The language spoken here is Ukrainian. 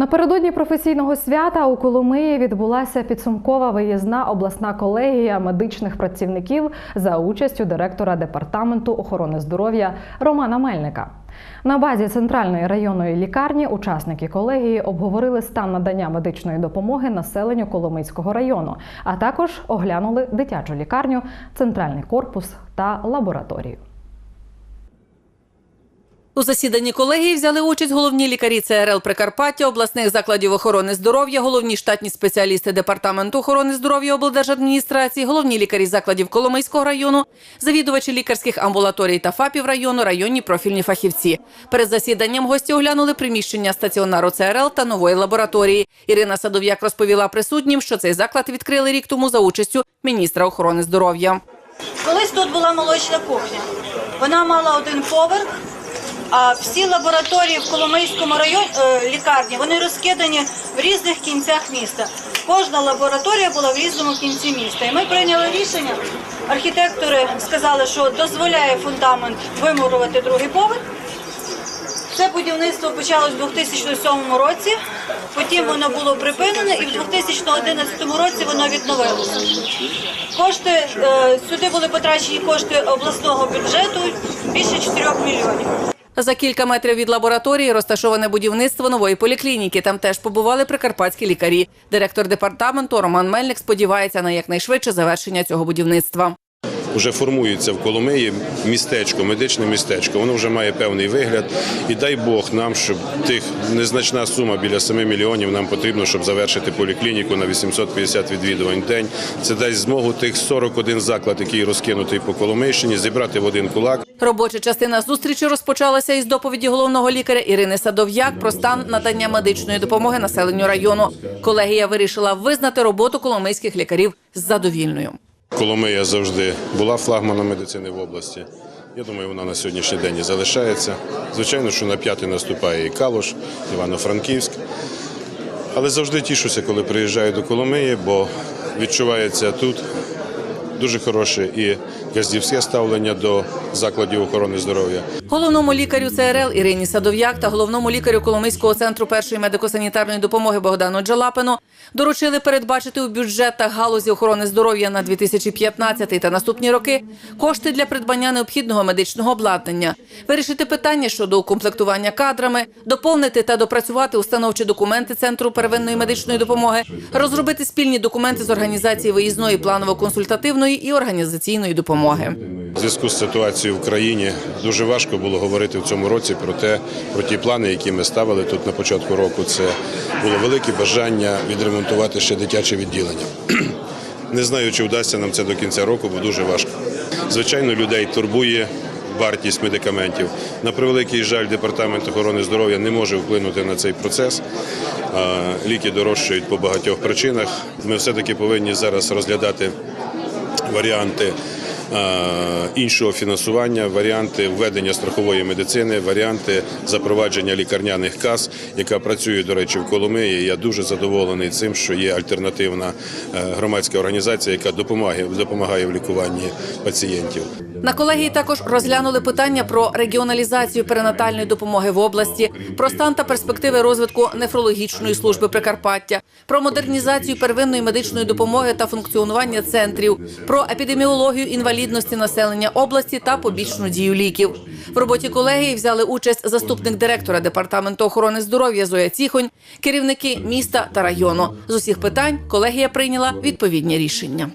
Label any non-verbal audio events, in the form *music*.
Напередодні професійного свята у Коломиї відбулася підсумкова виїзна обласна колегія медичних працівників за участю директора департаменту охорони здоров'я Романа Мельника. На базі центральної районної лікарні учасники колегії обговорили стан надання медичної допомоги населенню Коломийського району, а також оглянули дитячу лікарню, центральний корпус та лабораторію. У засіданні колегії взяли участь головні лікарі ЦРЛ Прикарпаття, обласних закладів охорони здоров'я, головні штатні спеціалісти департаменту охорони здоров'я облдержадміністрації, головні лікарі закладів Коломийського району, завідувачі лікарських амбулаторій та ФАПів району, районні профільні фахівці. Перед засіданням гості оглянули приміщення стаціонару ЦРЛ та нової лабораторії. Ірина Садов'як розповіла присутнім, що цей заклад відкрили рік тому за участю міністра охорони здоров'я. Колись тут була молочна кухня. Вона мала один поверх, а всі лабораторії в Коломийському районі е, лікарні вони розкидані в різних кінцях міста. Кожна лабораторія була в різному кінці міста. І ми прийняли рішення. Архітектори сказали, що дозволяє фундамент вимурувати другий поверх. Це будівництво почалось у 2007 році, потім воно було припинене і в 2011 році воно відновилося. Кошти е, сюди були потрачені кошти обласного бюджету більше 4 мільйонів. За кілька метрів від лабораторії розташоване будівництво нової поліклініки. Там теж побували прикарпатські лікарі. Директор департаменту Роман Мельник сподівається на якнайшвидше завершення цього будівництва. Вже формується в Коломиї містечко, медичне містечко. Воно вже має певний вигляд. І дай Бог нам, щоб тих незначна сума біля 7 мільйонів нам потрібно, щоб завершити поліклініку на 850 відвідувань в день. Це дасть змогу тих 41 заклад, який розкинутий по Коломийщині, зібрати в один кулак. Робоча частина зустрічі розпочалася із доповіді головного лікаря Ірини Садов'як про стан надання медичної допомоги населенню району. Колегія вирішила визнати роботу коломийських лікарів задовільною. Коломия завжди була флагманом медицини в області. Я думаю, вона на сьогоднішній день і залишається. Звичайно, що на п'ятий наступає і Калуш, Івано-Франківськ. Але завжди тішуся, коли приїжджаю до Коломиї, бо відчувається тут дуже хороше і газдівське ставлення до закладів охорони здоров'я. Головному лікарю ЦРЛ Ірині Садов'як та головному лікарю Коломийського центру першої медико-санітарної допомоги Богдану Джалапину доручили передбачити у бюджетах галузі охорони здоров'я на 2015 та наступні роки кошти для придбання необхідного медичного обладнання, вирішити питання щодо укомплектування кадрами, доповнити та допрацювати установчі документи центру первинної медичної допомоги, розробити спільні документи з організації виїзної планово-консультативної і організаційної допомоги. Зв'язку з ситуацією в країні дуже важко було говорити в цьому році про те, про ті плани, які ми ставили тут на початку року. Це було велике бажання відремонтувати ще дитяче відділення. *clears throat* Не знаю, чи вдасться нам це до кінця року, бо дуже важко. Звичайно, людей турбує вартість медикаментів. На превеликий жаль, департамент охорони здоров'я не може вплинути на цей процес. Ліки дорожчають по багатьох причинах. Ми все-таки повинні зараз розглядати варіанти іншого фінансування, варіанти введення страхової медицини, варіанти запровадження лікарняних кас, яка працює, до речі, в Коломиї. Я дуже задоволений цим, що є альтернативна е, громадська організація, яка допомагає, допомагає в лікуванні пацієнтів. На колегії також розглянули питання про регіоналізацію перинатальної допомоги в області, про стан та перспективи розвитку нефрологічної служби Прикарпаття, про модернізацію первинної медичної допомоги та функціонування центрів, про епідеміологію інвалідності населення області та побічну дію ліків. В роботі колегії взяли участь заступник директора департаменту охорони здоров'я Зоя Ціхонь, керівники міста та району. З усіх питань колегія прийняла відповідні рішення.